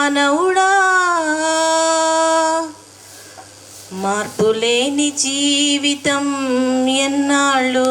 మానవుడా. మార్పులేని జీవితం ఎన్నాళ్ళు?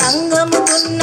సంగముకున్న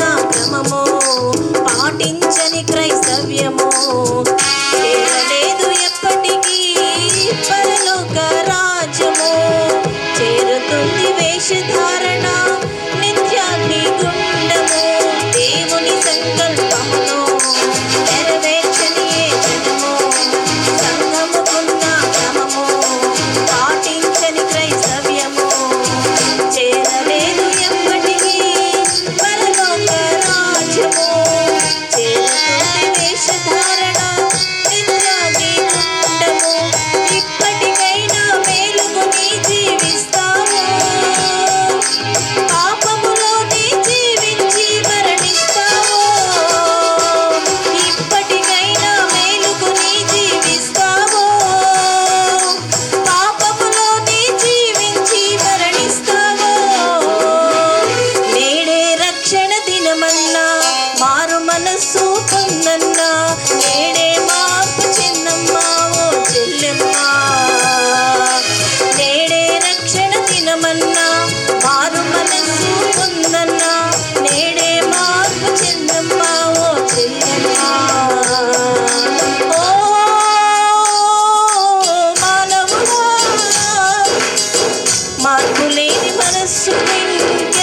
మార్పు లేని మనస్సు ఇంకెన్నాళ్ళు